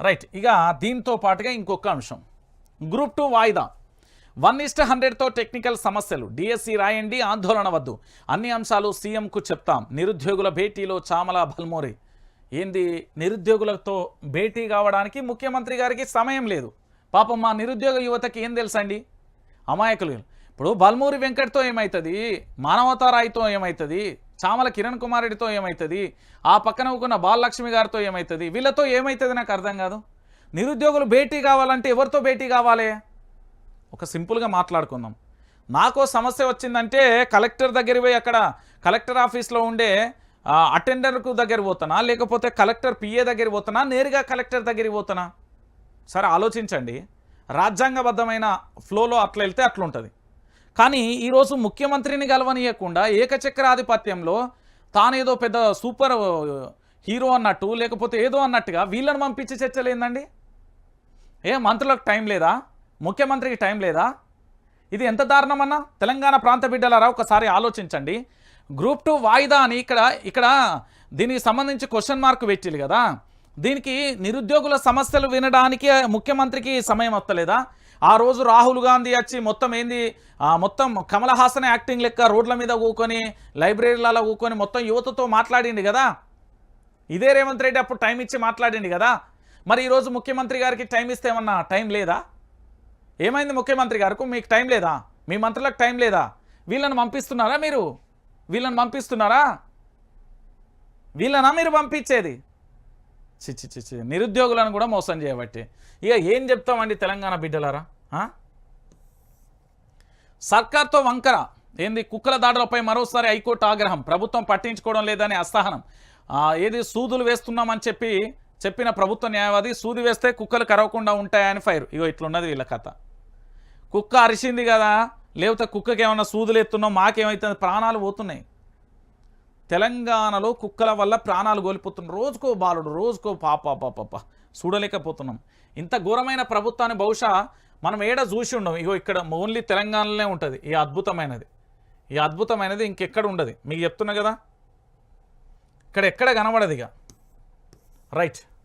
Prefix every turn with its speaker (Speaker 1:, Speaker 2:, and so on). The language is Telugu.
Speaker 1: రైట్ ఇక దీంతో పాటుగా ఇంకొక అంశం. గ్రూప్ టూ వాయిదా. వన్ ఇస్ట్ హండ్రెడ్తో టెక్నికల్ సమస్యలు. డిఎస్సి రాయండి ఆందోళన వద్దు. అన్ని అంశాలు సీఎంకు చెప్తాం. నిరుద్యోగుల భేటీలో చామల భల్మోరి. ఏంది? నిరుద్యోగులతో భేటీ కావడానికి ముఖ్యమంత్రి గారికి సమయం లేదు. పాపం మా నిరుద్యోగ యువతకి ఏం తెలుసండి? అమాయకులు ఇప్పుడు బల్మూరి వెంకట్తో ఏమవుతుంది మానవతారాయితో ఏమవుతుంది చామల కిరణ్ కుమార్ రెడ్డితో ఏమవుతుంది ఆ పక్కన ఉన్న బాలలక్ష్మి గారితో ఏమవుతుంది వీళ్ళతో ఏమవుతుంది నాకు అర్థం కాదు. నిరుద్యోగులు భేటీ కావాలంటే ఎవరితో భేటీ కావాలి? ఒక సింపుల్గా మాట్లాడుకుందాం. నాకు సమస్య వచ్చిందంటే కలెక్టర్ దగ్గర పోయి అక్కడ కలెక్టర్ ఆఫీస్లో ఉండే అటెండర్కు దగ్గర పోతానా లేకపోతే కలెక్టర్ పిఏ దగ్గర పోతానా నేరుగా కలెక్టర్ దగ్గరికి పోతానా సరే ఆలోచించండి. రాజ్యాంగబద్ధమైన ఫ్లోలో అట్లా వెళ్తే అట్లుంటుంది. కానీ ఈరోజు ముఖ్యమంత్రిని గెలవనీయకుండా ఏకచక్రాధిపత్యంలో తానేదో పెద్ద సూపర్ హీరో అన్నట్టు లేకపోతే ఏదో అన్నట్టుగా వీళ్ళని పంపించి చర్చలు ఏందండి? ఏ మంత్రులకు టైం లేదా? ముఖ్యమంత్రికి టైం లేదా? ఇది ఎంత దారుణమన్నా? తెలంగాణ ప్రాంత బిడ్డలారా ఒకసారి ఆలోచించండి. గ్రూప్ టూ వాయిదా అని ఇక్కడ ఇక్కడ దీనికి సంబంధించి క్వశ్చన్ మార్క్ పెట్టిల్లు కదా. దీనికి నిరుద్యోగుల సమస్యలు వినడానికి ముఖ్యమంత్రికి సమయం వస్తలేదా? ఆ రోజు రాహుల్ గాంధీ వచ్చి మొత్తం ఏంది? మొత్తం కమల హాసన్ యాక్టింగ్ లెక్క రోడ్ల మీద కూకొని లైబ్రరీలలో కూకొని మొత్తం యువతతో మాట్లాడింది కదా? ఇదే రేవంత్ రెడ్డి అప్పుడు టైం ఇచ్చి మాట్లాడింది కదా? మరి ఈరోజు ముఖ్యమంత్రి గారికి టైం ఇస్తే ఏమన్నా టైం లేదా? ఏమైంది ముఖ్యమంత్రి గారికి? మీకు టైం లేదా? మీ మంత్రులకు టైం లేదా? వీళ్ళని పంపిస్తున్నారా మీరు? వీళ్ళని పంపిస్తున్నారా? వీళ్ళనా మీరు పంపించేది? చిచ్చి చిచ్చి నిరుద్యోగులను కూడా మోసం చేయబట్టి. ఇక ఏం చెప్తామండి తెలంగాణ బిడ్డలారా? సర్కార్తో వంకర. ఏంది? కుక్కల దాడులపై మరోసారి హైకోర్టు ఆగ్రహం. ప్రభుత్వం పట్టించుకోవడం లేదని అసహనం. ఏది? సూదులు వేస్తున్నామని చెప్పి చెప్పిన ప్రభుత్వ న్యాయవాది సూది వేస్తే కుక్కలు కరవకుండా ఉంటాయని ఫైర్. ఇగో ఇట్లున్నది వీళ్ళ కథ. కుక్క అరిసింది కదా లేకపోతే కుక్కకి ఏమైనా సూదులు ఎత్తున్నాం మాకేమవుతుంది ప్రాణాలు పోతున్నాయి. తెలంగాణలో కుక్కల వల్ల ప్రాణాలు కోల్పోతున్న రోజుకో బాలుడు రోజుకో పాప పాప చూడలేకపోతున్నాం. ఇంత ఘోరమైన ప్రభుత్వాన్ని బహుశా మనం ఏడ చూసి ఉండం ఇగో ఇక్కడ ఓన్లీ తెలంగాణలోనే ఉంటుంది ఈ అద్భుతమైనది. ఈ అద్భుతమైనది ఇంకెక్కడ ఉండదు. మీకు చెప్తున్నా కదా? ఇక్కడ ఎక్కడ కనబడదు ఇక. రైట్.